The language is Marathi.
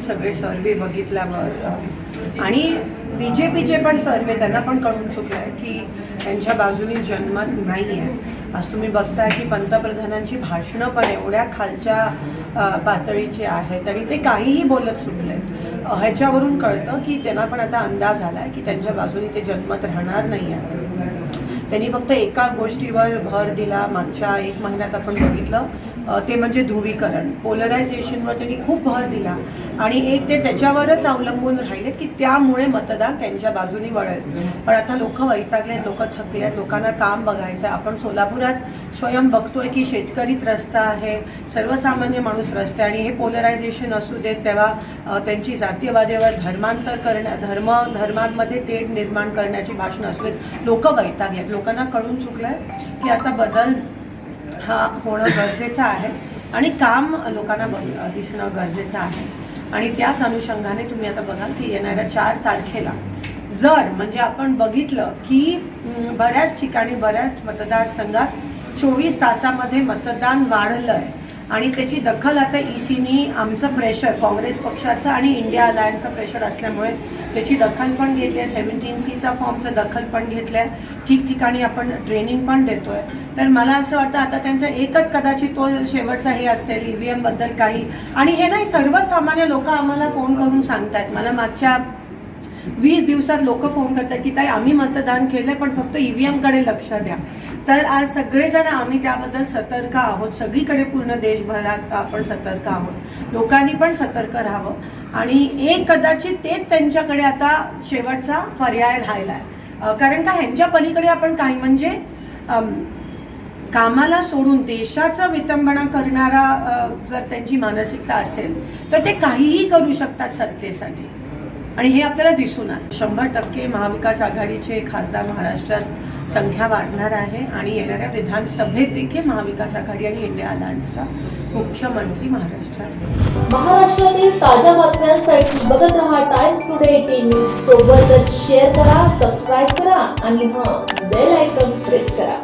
सगळे सर्वे बघितल्यावर आणि बी जे पीचे पण सर्वे त्यांना पण कळून चुकलं आहे की त्यांच्या बाजूने जन्मत नाही आहे. आज तुम्ही बघताय की पंतप्रधानांची भाषणं पण एवढ्या खालच्या पातळीची आहेत आणि ते काहीही बोलत सुटले ह्याच्यावरून कळतं की त्यांना पण आता अंदाज आला आहे की त्यांच्या बाजूनी ते जन्मत राहणार नाही आहे. त्यांनी फक्त एका गोष्टीवर भर दिला मागच्या एक महिन्यात आपण बघितलं ते म्हणजे ध्रुवीकरण. पोलरायझेशनवर त्यांनी खूप भर दिला. आणि एक ते त्याच्यावरच अवलंबून राहिले की त्यामुळे मतदान त्यांच्या बाजूनी वळेल. पण आता लोक वैतागले लोक थकले आहेत लोकांना काम बघायचं आहे. आपण सोलापुरात स्वयं बघतोय की शेतकरी त्रस्त आहे सर्वसामान्य माणूस रस्ते आणि हे पोलरायझेशन असू देत तेव्हा त्यांची जातीयवादीवर धर्मांतर करण्या धर्म धर्मांमध्ये तेढ निर्माण करण्याची भाषणं असू देत लोक वैतागलेत लोकांना कळून चुकलंय की आता बदल हा होणं गरजेचं आहे आणि काम लोकांना बघ दिसणं गरजेचं आहे. आणि त्याच अनुषंगाने तुम्ही आता बघाल की येणाऱ्या चार तारखेला जर म्हणजे आपण बघितलं की बऱ्याच ठिकाणी बऱ्याच मतदारसंघात चोवीस तासामध्ये मतदान वाढलं आहे आणि त्याची दखल आता ई सीनी आमचं प्रेशर काँग्रेस पक्षाचं आणि इंडिया अलायन्सचं प्रेशर असल्यामुळे त्याची दखल पण घेतली आहे. सेव्हन्टीन सीचा फॉर्मचं दखल पण घेतलं आहे ठिकठिकाणी आपण ट्रेनिंग पण देतोय. तर मला असं वाटतं आता त्यांचा एकच कदाचित तो शेवटचा हे असेल ई व्ही एमबद्दल काही. आणि हे नाही सर्वसामान्य लोक आम्हाला फोन करून सांगतायत. मला मागच्या वीस दिवसात लोक फोन करतात की ताई आम्ही मतदान केलंय पण फक्त ई व्ही एमकडे लक्ष द्या. तर आज सगळेजण आम्ही त्याबद्दल सतर्क आहोत. सगळीकडे पूर्ण देशभरात आपण सतर्क आहोत. लोकांनी पण सतर्क राहावं. आणि एक कदाचित तेच त्यांच्याकडे आता शेवटचा पर्याय राहिला आहे कारण का ह्यांच्या पलीकडे आपण काही म्हणजे कामाला सोडून देशाचा विटंबना करणारा जर त्यांची मानसिकता असेल तर ते काहीही करू शकतात सत्तेसाठी. आणि हे आपल्याला दिसून आलं. शंभर टक्के महाविकास आघाडीचे खासदार महाराष्ट्रात संख्या वाढणार आहे आणि येणाऱ्या विधानसभेत देखील महाविकास आघाडी आणि इंडिया अलायन्सचा मुख्यमंत्री महाराष्ट्रात. महाराष्ट्रातील ताज्या बातम्यांसाठी बघत रहा टाइम्स टुडे टीव्ही सोबतच शेअर करा सबस्क्राईब करा आणि हा बेल आयकॉन प्रेस करा.